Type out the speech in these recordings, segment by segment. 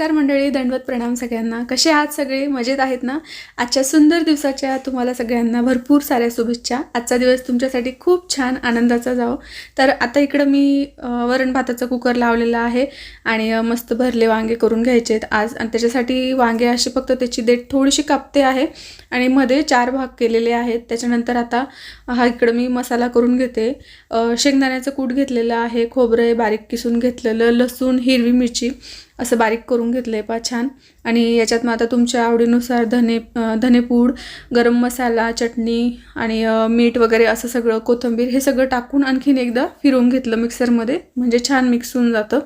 नमस्कार मंडळी दंडवत प्रणाम सगळ्यांना. कसे आहात सगळे? मजेत आहेत ना? आजच्या सुंदर दिवसाच्या तुम्हाला सगळ्यांना भरपूर साऱ्या शुभेच्छा. आजचा दिवस तुमच्यासाठी खूप छान आनंदाचा जाओ तर आता इकडं मी वरण भाताचा कुकर लावलेला आहे आणि मस्त भरले वांगे करून घ्यायचे आहेत आज. आणि त्याच्यासाठी वांगे असे फक्त त्याची देठ थोडीशी कापते आहे आणि मध्ये चार भाग केलेले आहेत. त्याच्यानंतर आता हा इकडं मी मसाला करून घेते. शेंगदाण्याचं कूट घेतलेलं आहे खोबरं बारीक किसून घेतलेलं लसूण हिरवी मिरची असं बारीक करून घेतलं आहे पा छान. आणि याच्यात मग आता तुमच्या आवडीनुसार धने धनेपूड गरम मसाला चटणी आणि मीठ वगैरे असं सगळं कोथिंबीर हे सगळं टाकून आणखीन एकदा फिरवून घेतलं मिक्सरमध्ये म्हणजे छान मिक्स होऊन जातं.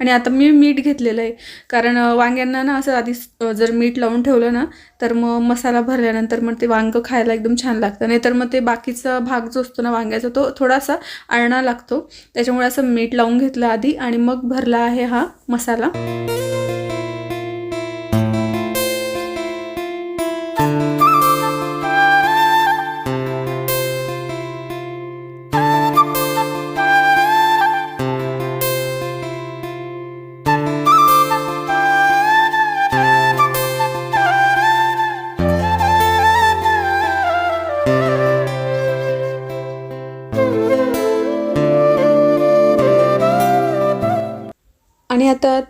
आणि आता मी मीठ घेतलेलं आहे. कारण वांग्यांना ना असं आधी जर मीठ लावून ठेवलं ना तर मग मसाला भरल्यानंतर मग ते वांगं खायला एकदम छान लागतं. नाहीतर मग ते बाकीचा भाग जो असतो ना वांग्याचा तो थोडासा अळणा लागतो. त्याच्यामुळे असं मीठ लावून घेतलं आधी आणि मग भरला आहे हा मसाला.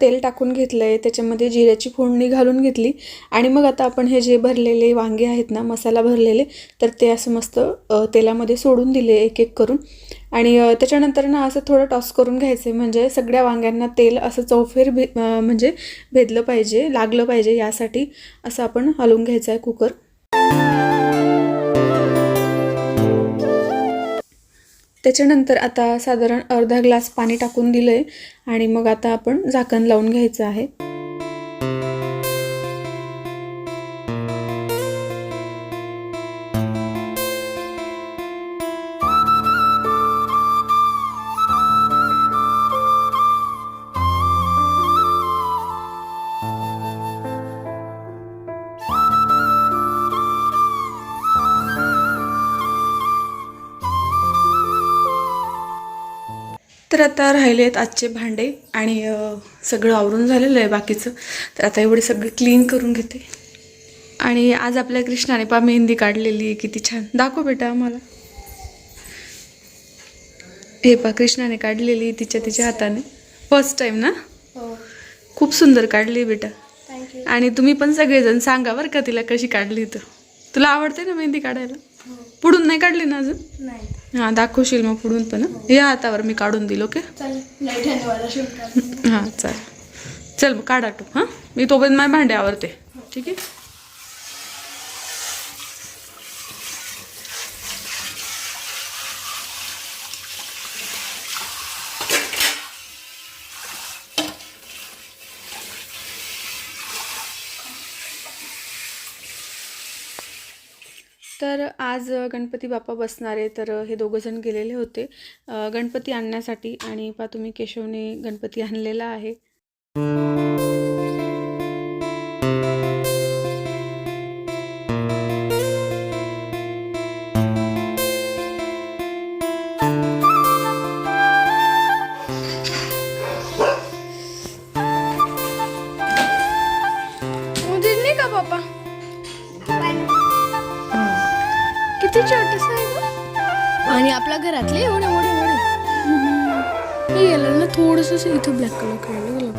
तेल टाकून घेतलं आहे त्याच्यामध्ये जिऱ्याची फोडणी घालून घेतली. आणि मग आता आपण हे जे भरलेले वांगे आहेत ना मसाला भरलेले तर ते असं मस्त तेलामध्ये सोडून दिले एक एक करून. आणि त्याच्यानंतर ना असं थोडं टॉस करून घ्यायचं आहे म्हणजे सगळ्या वांग्यांना तेल असं चौफेर भे म्हणजे भेदलं पाहिजे लागलं पाहिजे यासाठी असं आपण हलवून घ्यायचं आहे कुकर. त्याच्यानंतर आता साधारण अर्धा ग्लास पाणी टाकून दिलं आहे आणि मग आता आपण झाकण लावून घ्यायचं आहे. तर आता राहिले आहेत आजचे भांडे आणि सगळं आवरून झालेलं आहे बाकीचं. तर आता एवढे सगळे क्लीन करून घेते. आणि आज आपल्या कृष्णाने पा मेहंदी काढलेली आहे किती छान. दाखव बेटा आम्हाला. हे पा कृष्णाने काढलेली तिच्या तिच्या हाताने. फर्स्ट टाइम ना? हो. खूप सुंदर काढली बेटा. आणि तुम्ही पण सगळेजण सांगा बरं का तिला कशी काढली तर. तुला आवडते ना मेहंदी काढायला? पुढून नाही काढली ना अजून? नाही. हां दाखवशील मग पुढून पण? या हातावर मी काढून दिलो ओके? हां चालेल चल मग काढा टू हां? मी तोपर्यंत माझे भांडे आवरते ठीक आहे? तर आज गणपती बाप्पा बसणारे तर हे दोघंजण गेलेले होते. गणपती आणण्यासाठी आणि पा तुम्ही केशवने गणपती आणलेला आहे. किती छोटस आहे? आणि आपल्या घरातले एवढे मोठे मोठे. हे ना थोडस इथं ब्लॅक कलर करायला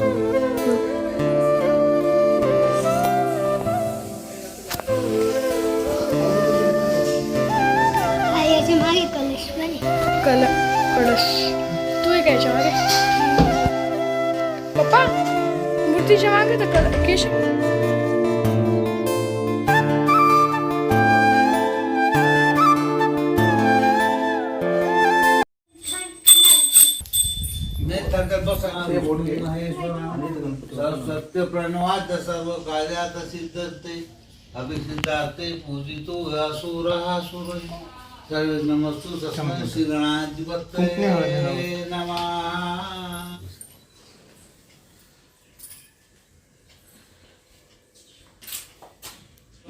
कलश कळश तू काय मागे. पप्पा मूर्तीच्या मागे तर कल केश. सत्य प्रणवात सर्व कार्यात सिद्धते. अभिसिद्धार्थे पूजितो असुर असुर सर्व नमस्तु तस्मै श्री गणाधिपते नमः.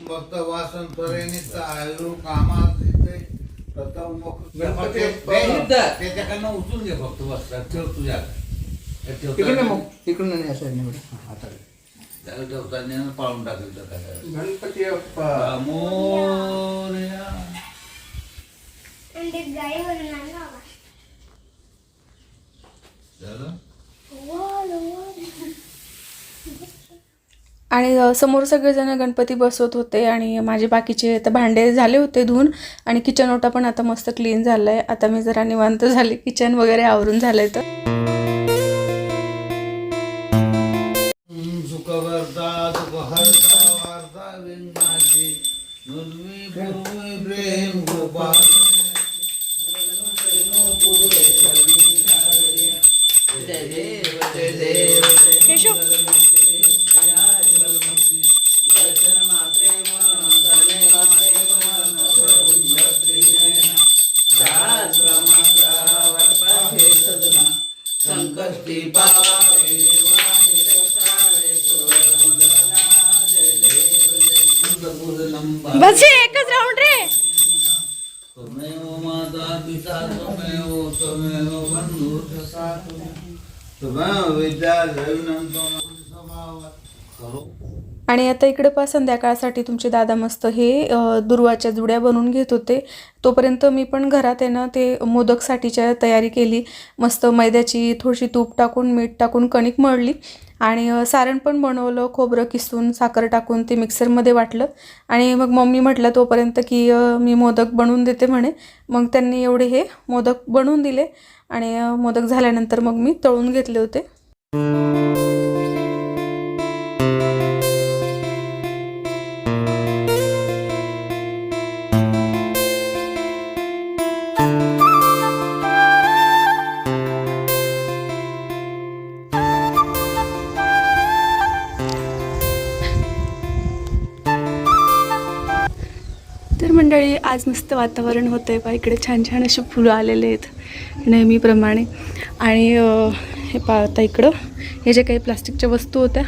भक्त वासन नित्य आयुर् कामात सिद्धे प्रथम त्याच्याकडनं उचलून घे फक्त बस. ठेव तुझ्या इकडे मग. इकडून नाही असं नाही. त्याला ठेवताना पाळून काय गणपती बाप्पा मोरया. आणि. झालं समोर सगळेजण गणपती बसवत होते आणि माझे बाकीचे आता भांडे झाले होते धुवून आणि किचन ओटा पण आता मस्त क्लीन झालं आहे आता मी जरा निवांत झाले. किचन वगैरे आवरून झालं आहे तर. संकष्टी पावे बस हे माता पिता त्वमेव त्वमेव बन्धुः त्वमेव विद्या द्रविणं त्वमेव स्वभावः आणि आता इकडे पा संध्याकाळसाठी तुमचे दादा मस्त हे दुर्वाच्या जुड्या बनवून घेत होते. तोपर्यंत मी पण घरात आहे ना ते मोदकसाठीच्या तयारी केली. मस्त मैद्याची थोडीशी तूप टाकून मीठ टाकून कणिक मळली. आणि सारण पण बनवलं खोबरं किसून साखर टाकून ते मिक्सरमध्ये वाटलं. आणि मग मम्मी म्हटलं तोपर्यंत की मी मोदक बनवून देते म्हणे. मग त्यांनी एवढे हे मोदक बनवून दिले आणि मोदक झाल्यानंतर मग मी तळून घेतले होते. आज मस्त वातावरण होतं आहे पा इकडे छान छान असे फुलं आलेले आहेत नेहमीप्रमाणे. आणि हे पाहता इकडं. हे जे काही प्लास्टिकच्या वस्तू होत्या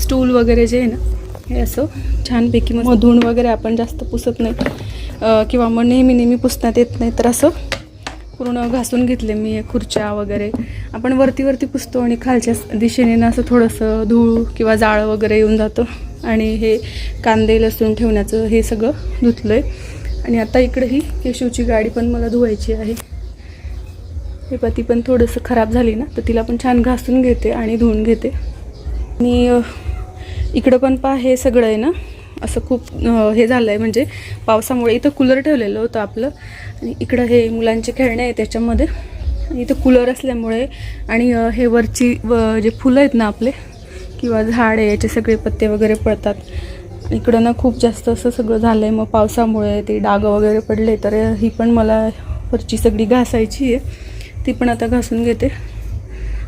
स्टूल वगैरे जे आहे ना हे असं छानपैकी मग धुवून वगैरे आपण जास्त पुसत नाही. किंवा मग नेहमी नेहमी पुसण्यात येत नाही तर असं पूर्ण घासून घेतले मी खुर्च्या वगैरे. आपण वरती वरती पुसतो आणि खालच्या दिशेने ना असं थोडंसं धूळ किंवा जाळं वगैरे येऊन जातं. आणि हे कांदे लसूण ठेवण्याचं हे सगळं धुतलं आहे आणि आता इकडे ही केशवची गाडी पण मला धुवायची आहे. हे पती पण थोडंसं खराब झाली ना तर तिला पण छान घासून घेते आणि धुवून घेते. आणि इकडं पण पहा हे सगळं आहे ना असं खूप हे झालं आहे म्हणजे पावसामुळे इथं कूलर ठेवलेलं होतं आपलं. आणि इकडं हे मुलांचे खेळणे आहे त्याच्यामध्ये. आणि इथं कूलर असल्यामुळे आणि हे वरची व जे फुलं आहेत ना आपले किंवा झाड आहे याचे सगळे पत्ते वगैरे पडतात. इकडं ना खूप जास्त असं सगळं झालं आहे मग पावसामुळे ते डाग वगैरे पडले तर ही पण मला वरची सगळी घासायची आहे. ती पण आता घासून घेते.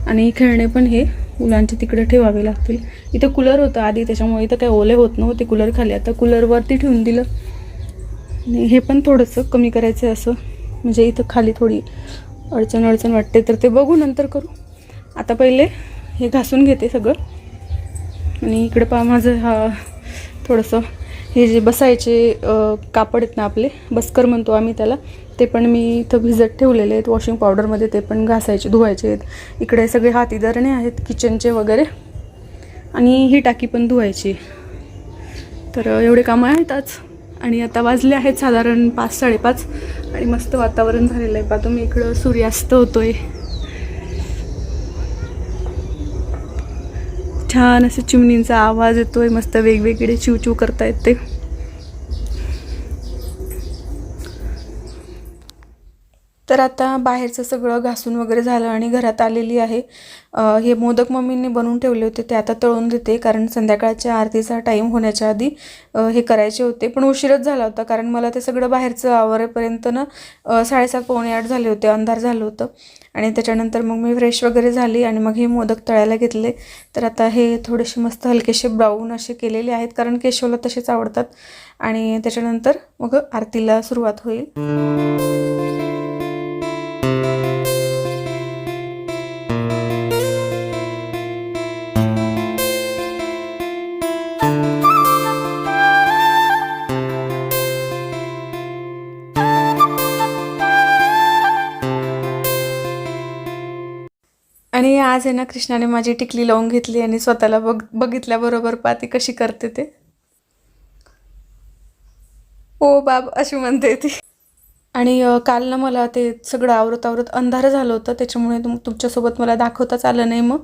आणि खेळणे पण हे मुलांचे तिकडे ठेवावे लागतील. इथं कूलर होतं आधी त्याच्यामुळे इथं काही ओले होत नव्हते कूलर खाली. आता कूलरवरती ठेवून दिलं. आणि हे पण थोडंसं कमी करायचं आहे असं. म्हणजे इथं खाली थोडी अडचण अडचण वाटते तर ते बघू नंतर करू. आता पहिले हे घासून घेते सगळं. आणि इकडं पहा माझं हा थोडंसं हे जे बसायचे कापड आहेत ना आपले बस्कर म्हणतो आम्ही त्याला ते पण मी इथं भिजत ठेवलेले आहेत. वॉशिंग पावडरमध्ये ते पण घासायचे धुवायचे आहेत. इकडे सगळे हातीदारणे आहेत किचनचे वगैरे. आणि ही टाकी पण धुवायची. तर एवढे कामं आहेत आज. आणि आता वाजले आहेत साधारण पाच साडेपाच. आणि मस्त वातावरण झालेलं आहे. पाहतो मी इकडं सूर्यास्त होतो आहे छान असं चिमणींचा आवाज येतोय मस्त वेगवेगळे चिवचिव करतायत ते तर आता बाहेरचं सगळं घासून वगैरे झालं आणि घरात आलेली आहे. हे मोदक मम्मींनी बनवून ठेवले होते ते आता तळून देते कारण संध्याकाळच्या आरतीचा टाईम होण्याच्या आधी हे करायचे होते. पण उशीरच झाला होता कारण मला ते सगळं बाहेरचं आवरेपर्यंत ना साडेसात पावणे आठ झाले होते अंधार झालं होतं. आणि त्याच्यानंतर मग मी फ्रेश वगैरे झाली आणि मग हे मोदक तळायला घेतले. तर आता हे थोडेसे मस्त हलकेसे ब्राऊन असे केलेले आहेत कारण केशवला तसेच आवडतात. आणि त्याच्यानंतर मग आरतीला सुरुवात होईल. आज आहे ना कृष्णाने माझी टिकली लावून घेतली आणि स्वतःला बघ बघितल्याबरोबर पा ती कशी करते ते. ओ बाब अशी म्हणते ती. आणि काल ना मला ते सगळं आवरत आवरत अंधार झालं होतं त्याच्यामुळे तुम तुमच्यासोबत मला दाखवताच आलं नाही मग.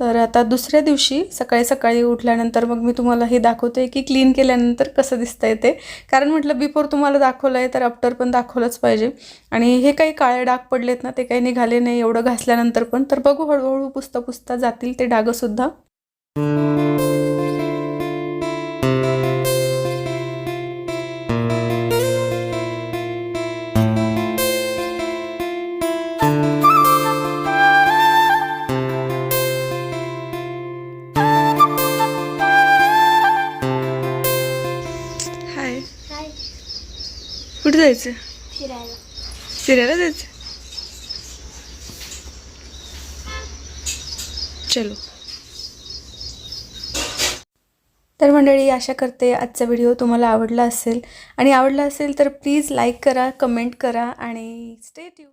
तर आता दुसऱ्या दिवशी सकाळी सकाळी उठल्यानंतर मग मी तुम्हाला हे दाखवते की क्लीन केल्यानंतर कसं दिसतंय ते. कारण म्हटलं बिफोर तुम्हाला दाखवलं आहे तर आफ्टर पण दाखवलंच पाहिजे. आणि हे काही काळे डाग पडलेत ना ते काही निघाले नाही एवढं घासल्यानंतर पण. तर बघू हळूहळू पुसता पुसता जातील ते डागंसुद्धा जायचं? फिरायला. फिरायला जायचं? चलो. तर मंडळी आशा करते आजचा व्हिडिओ तुम्हाला आवडला असेल. आणि आवडला असेल तर प्लीज लाईक करा कमेंट करा आणि स्टे ट्यू